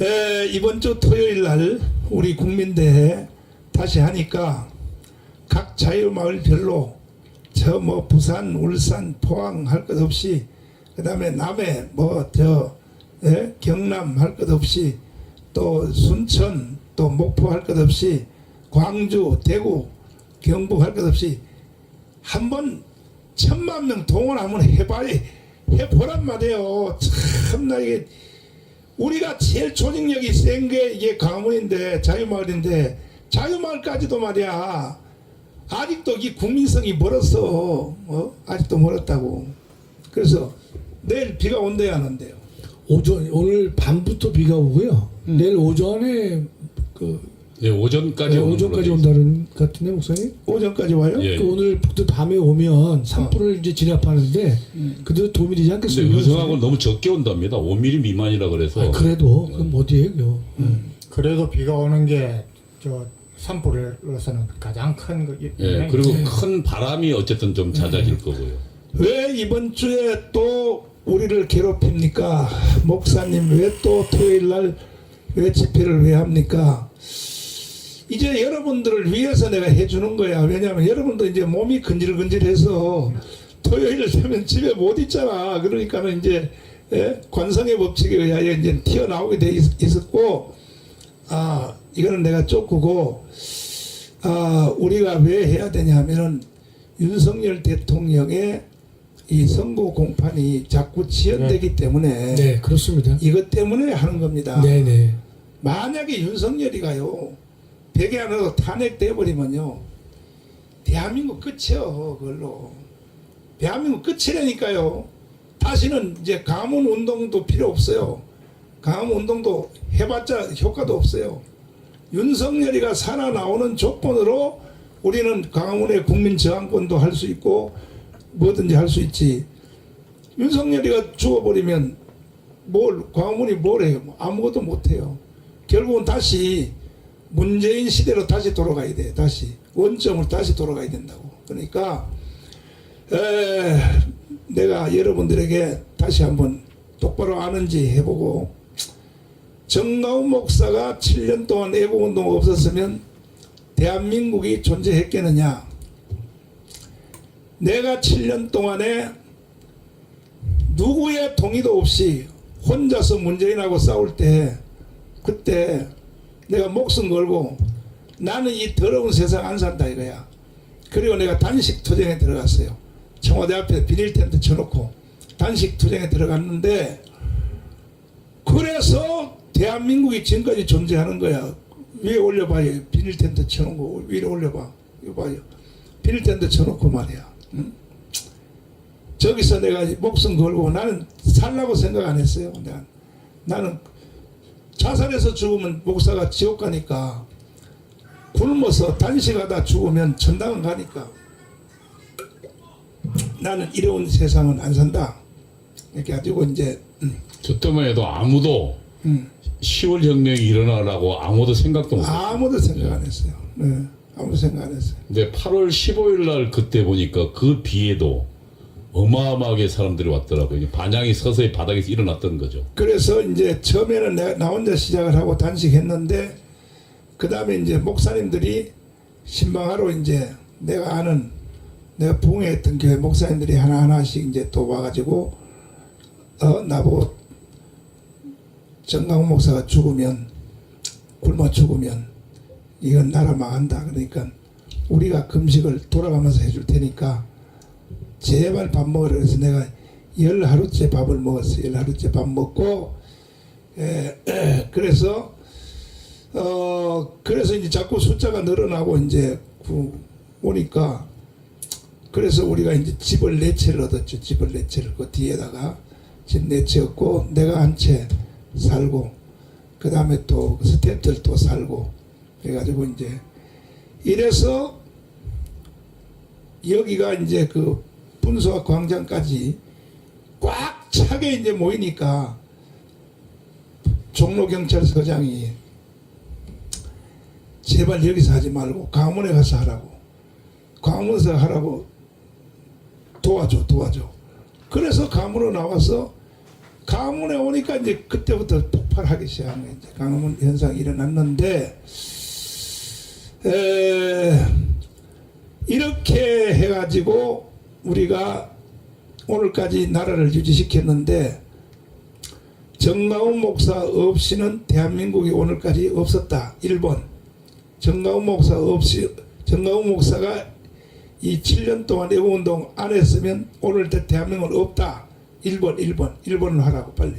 에, 이번 주 토요일 날 우리 국민대회 다시 하니까 각 자유마을별로 저 뭐 부산, 울산, 포항 할 것 없이 그 다음에 남해 뭐저 경남 할 것 없이 또 순천 또 목포 할 것 없이 광주, 대구, 경북 할 것 없이 한번 천만 명 동원 한번 해봐야 해보란 말이에요. 참나 이게 우리가 제일 조직력이 센 게 이게 강원인데 자유마을인데 자유마을까지도 말이야 아직도 이 국민성이 멀었어 어? 아직도 멀었다고 그래서 내일 비가 안 온대요 오전 오늘 밤부터 비가 오고요. 음. 내일 오전에 그 예, 오전까지 네, 오는 오전까지 걸로 돼 있어요. 온다는 같은데 목사님? 오전까지 와요 예. 그 오늘 또 밤에 오면 산불을 이제 진압하는데 그래도 도움이 되지 근데 않겠어요? 의성하고 너무 적게 온답니다. 5mm 미만이라 그래서 아, 그래도 그럼 어디에요? 그래도 비가 오는 게 저 산불로서는 가장 큰 거. 예, 그리고 큰 바람이 어쨌든 좀 잦아질 거고요. 왜 이번 주에 또 우리를 괴롭힙니까 목사님 왜 또 토요일 날 왜 집회를 왜 합니까 이제 여러분들을 위해서 내가 해주는 거야 왜냐하면 여러분도 이제 몸이 근질근질해서 토요일 되면 집에 못 있잖아 그러니까는 이제 예? 관성의 법칙에 의하여 이제 튀어나오게 돼 있, 있었고 아 이거는 내가 쫓고 아 우리가 왜 해야 되냐 하면은 윤석열 대통령의 이 선거 공판이 자꾸 지연되기 때문에 네, 그렇습니다. 이것 때문에 하는 겁니다. 네, 네. 만약에 윤석열이가요 백에 하나로 탄핵돼 버리면요 대한민국 끝이요 그걸로. 대한민국 끝이라니까요. 다시는 이제 가문 운동도 필요 없어요. 가문 운동도 해봤자 효과도 없어요. 윤석열이가 살아나오는 조건으로 우리는 강원의 국민 저항권도 할 수 있고 뭐든지 할 수 있지. 윤석열이가 죽어버리면 뭘 광화문이 뭘 해요? 뭐 아무것도 못 해요. 결국은 다시 문재인 시대로 다시 돌아가야 돼. 다시 원점으로 다시 돌아가야 된다고. 그러니까 에, 내가 여러분들에게 다시 한번 똑바로 아는지 해보고 정가훈 목사가 7년 동안 애국운동 없었으면 대한민국이 존재했겠느냐? 내가 7년 동안에 누구의 동의도 없이 혼자서 문재인하고 싸울 때 그때 내가 목숨 걸고 나는 이 더러운 세상 안 산다 이거야. 그리고 내가 단식 투쟁에 들어갔어요. 청와대 앞에 비닐 텐트 쳐놓고 단식 투쟁에 들어갔는데 그래서 대한민국이 지금까지 존재하는 거야. 위에 올려봐요. 비닐 텐트 쳐놓은 거 위에 올려봐. 이거 봐요. 비닐 텐트 쳐놓고 말이야. 응? 저기서 내가 목숨 걸고 나는 살라고 생각 안 했어요. 내가 나는 자살해서 죽으면 목사가 지옥 가니까 굶어서 단식하다 죽으면 천당은 가니까 나는 이런 세상은 안 산다. 이렇게 가지고 이제 음, 저 때만 해도 아무도 음. 10월 혁명이 일어나라고 아무도 생각도 못 했어요. 아무도 생각 안 했어요. 네, 아무도 생각 안 했어요. 근데 8월 15일 날 그때 보니까 그 비에도 어마어마하게 사람들이 왔더라고요. 반향이 서서히 바닥에서 일어났던 거죠. 그래서 이제 처음에는 내가 나 혼자 시작을 하고 단식했는데 그 다음에 이제 목사님들이 신방하러 이제 내가 아는 내가 부흥했던 교회 목사님들이 하나 하나씩 이제 또 와가지고 어 나보고 정강 목사가 죽으면 굶어 죽으면 이건 나라 망한다 그러니까 우리가 금식을 돌아가면서 해줄 테니까 제발 밥 먹으라 그래서 내가 열 하루째 밥을 먹었어요. 열 하루째 밥 먹고 에, 에, 그래서 어 그래서 이제 자꾸 숫자가 늘어나고 이제 구, 오니까 그래서 우리가 이제 집을 네 채를 얻었죠. 집을 네 채를 그 뒤에다가 집 네채 얻고 내가 한 채 살고 그 다음에 또그 스태프들 또 살고 그래가지고 이제 이래서 여기가 이제 그 분수학 광장까지 꽉 차게 이제 모이니까 종로 경찰서장이 제발 여기서 하지 말고 강원에 가서 하라고 강원에서 하라고 도와줘 도와줘 그래서 강원으로 나와서 강화문에 오니까 이제 그때부터 폭발하기 시작한 거예요. 강화문 현상이 일어났는데 에, 이렇게 해가지고 우리가 오늘까지 나라를 유지시켰는데 정마훈 목사 없이는 대한민국이 오늘까지 없었다. 1번 정마훈 목사 없이 정마훈 목사가 이 7년 동안 애국운동 안 했으면 오늘 대- 대한민국은 없다. 1번 1번 1번을 하라고 빨리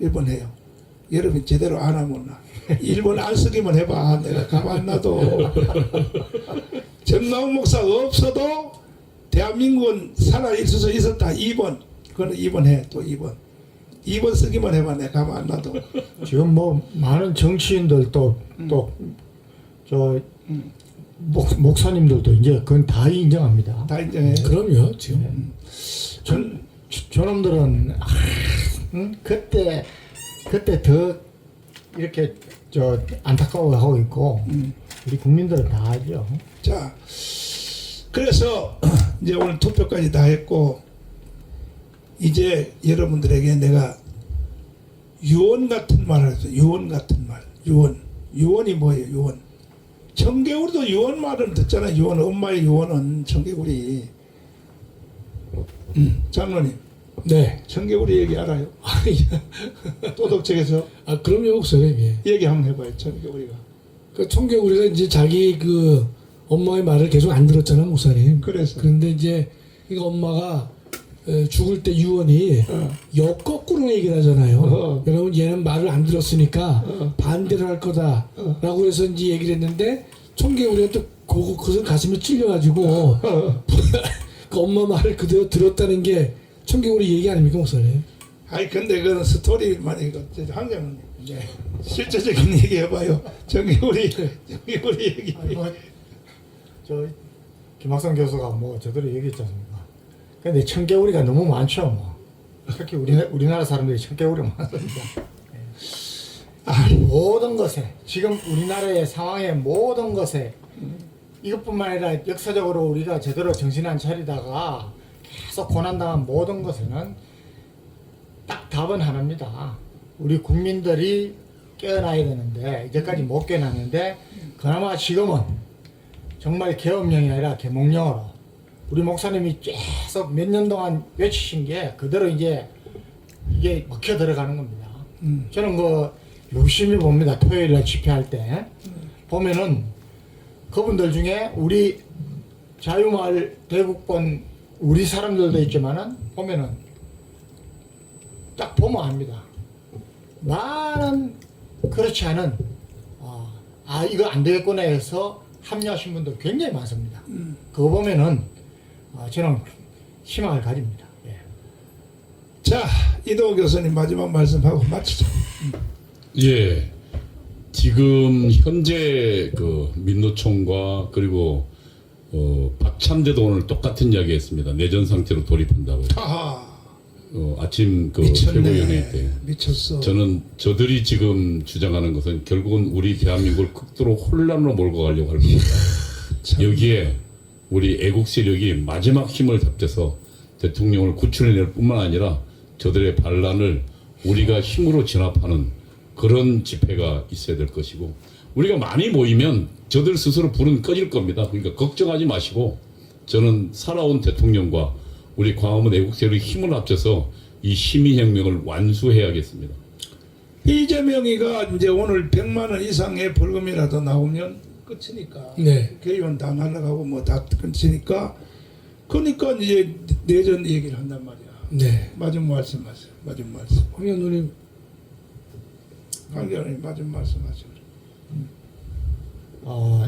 1번 해요. 여러분 제대로 안 하면 나 1번 안 쓰기만 해봐. 내가 가만 놔도 정마훈 목사가 없어도 대한민국은 살아 있을 수 있었다. 2번. 그거는 2번 해. 또 2번. 2번 쓰기만 해봐. 내가 가만 안 놔도. 지금 뭐 많은 정치인들 또또저 목사님들도 이제 그건 다 인정합니다. 다 인정해. 그럼요. 지금 전 저- 저놈들은 아, 응? 그때 그때 더 이렇게 저 안타까워하고 있고 우리 국민들은 다 알죠. 자, 그래서 이제 오늘 투표까지 다 했고 이제 여러분들에게 내가 유언 같은 말을 해서 유언 같은 말. 유언. 유언이 뭐예요? 유언. 청개구리도 유언 말을 듣잖아요. 유언 엄마의 유언은 청개구리. 음, 장로님, 네. 청개구리 얘기 알아요? 도덕책에서 아 그럼요 목사님. 예. 얘기 한번 해봐요. 청개구리가. 그 청개구리가 이제 자기 그 엄마의 말을 계속 안 들었잖아 목사님. 그래서 그런데 이제 이거 엄마가 에, 죽을 때 유언이 어. 역 거꾸로 얘기를 하잖아요. 어. 여러분 얘는 말을 안 들었으니까 어. 반대를 할 거다라고 해서 이제 얘기를 했는데 청개구리가 또 그거 그것을 가슴에 찔려가지고 어. 그 엄마 말을 그대로 들었다는 게 청개구리 얘기 아닙니까 목사님? 아니 근데 그건 스토리만 이거 항상 실제적인 얘기 해봐요. 정기우리 정기우리 얘기. 아니 뭐 저 김학성 교수가 뭐 제대로 얘기했지 않습니까? 근데 청개구리가 너무 많죠. 뭐. 특히 우리 우리나라 사람들이 청개구리 많습니다. 아, 모든 것에 지금 우리나라의 상황의 모든 것에 이것뿐만 아니라 역사적으로 우리가 제대로 정신 안 차리다가 계속 고난당한 모든 것에는 딱 답은 하나입니다. 우리 국민들이 깨어나야 되는데 이제까지 못 깨어났는데 그나마 지금은 정말 계엄령이 아니라 개몽령으로 우리 목사님이 계속 몇 년 동안 외치신 게 그대로 이제 이게 먹혀 들어가는 겁니다. 음. 저는 그 유심히 봅니다. 토요일 날 집회할 때 보면은 그분들 중에 우리 자유마을 대국본 우리 사람들도 있지만은 보면은 딱 보면 압니다. 많은 그렇지 않은 아, 아 이거 안 되겠구나 해서 합류하신 분들 굉장히 많습니다. 그거 보면은 아, 저는 희망을 가집니다. 예. 자 이도 교수님 마지막 말씀하고 마치자. 예. 지금 현재 그 민노총과 그리고 어, 박찬대도 오늘 똑같은 이야기 했습니다. 내전 상태로 돌입한다고. 하하 어, 아침 그. 최고위원회 때. 미쳤어. 저는 저들이 지금 주장하는 것은 결국은 우리 대한민국을 극도로 혼란으로 몰고 가려고 할 겁니다. 참. 여기에 우리 애국 세력이 마지막 힘을 합쳐서 대통령을 구출해낼 뿐만 아니라 저들의 반란을 우리가 힘으로 진압하는 그런 집회가 있어야 될 것이고 우리가 많이 모이면 저들 스스로 불은 꺼질 겁니다. 그러니까 걱정하지 마시고 저는 살아온 대통령과 우리 광화문 애국 세력이 힘을 합쳐서 이 시민혁명을 완수해야겠습니다. 이재명이가 이제 오늘 100만 원 이상의 벌금이라도 나오면 끝이니까. 네. 개의원 다 날라가고 뭐 다 끝이니까. 그러니까 이제 내전 얘기를 한단 말이야. 네. 마지막 말씀하세요. 마지막 말씀. 황현 누님 강경님 마지막 말씀하세요. 어,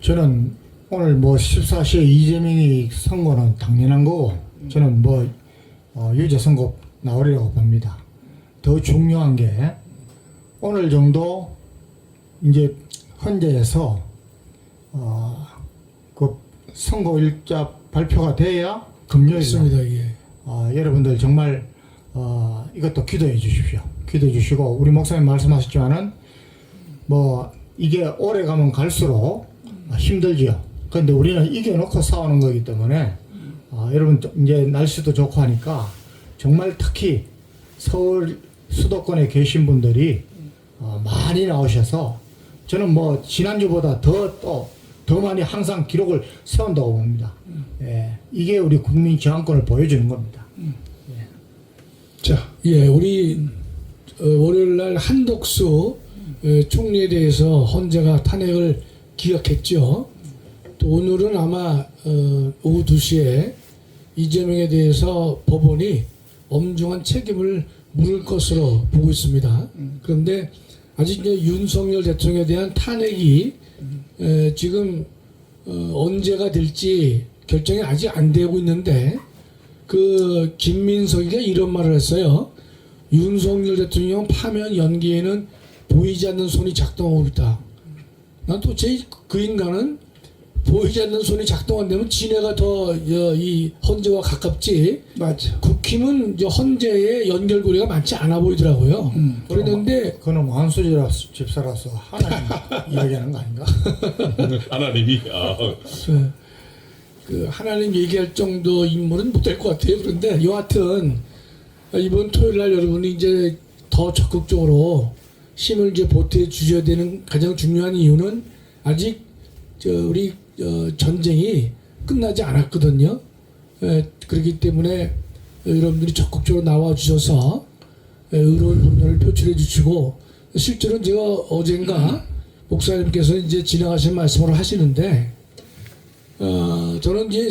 저는 오늘 뭐 14시에 이재명이 선거는 당연한 거고 저는 뭐 어, 유죄 선고 나오리라고 봅니다. 더 중요한 게 오늘 정도 이제 헌재에서 어, 그 선거 일자 발표가 돼야 금요일 날. 예. 어, 여러분들 정말 어, 이것도 기도해 주십시오. 기도해 주시고 우리 목사님 말씀하셨지만은 뭐 이게 오래 가면 갈수록 힘들지요. 그런데 우리는 이겨놓고 싸우는 거기 때문에 어, 여러분 또 이제 날씨도 좋고 하니까 정말 특히 서울 수도권에 계신 분들이 어, 많이 나오셔서 저는 뭐 지난주보다 더 또 더 많이 항상 기록을 세운다고 봅니다. 예, 이게 우리 국민 저항권을 보여주는 겁니다. 자, 예, 우리 어, 월요일 날 한덕수 어, 총리에 대해서 헌재가 탄핵을 기각했죠. 또 오늘은 아마 어, 오후 2시에 이재명에 대해서 법원이 엄중한 책임을 물을 것으로 보고 있습니다. 그런데 아직 이제 윤석열 대통령에 대한 탄핵이 에, 지금 어, 언제가 될지 결정이 아직 안 되고 있는데 그 김민석이가 이런 말을 했어요. 윤석열 대통령 파면 연기에는 보이지 않는 손이 작동하고 있다. 난 도대체 그 인간은 보이지 않는 손이 작동 안 되면 지네가 더 이 헌재와 가깝지. 맞아. 국힘은 이제 헌재에 연결고리가 많지 않아 보이더라고요. 그랬는데 그는 완수지라 집사라서 하나님 이야기하는 거 아닌가? 하나님이 아, 그, 그 하나님 얘기할 정도 인물은 못 될 것 같아요. 그런데 여하튼 이번 토요일 날 여러분이 이제 더 적극적으로 힘을 이제 보태 주셔야 되는 가장 중요한 이유는 아직 저 우리 어, 전쟁이 끝나지 않았거든요. 에, 그렇기 때문에 여러분들이 적극적으로 나와 주셔서 에, 의로운 분노를 표출해 주시고 실제로 제가 어젠가 목사님께서 이제 지나가신 말씀을 하시는데 어, 저는 이제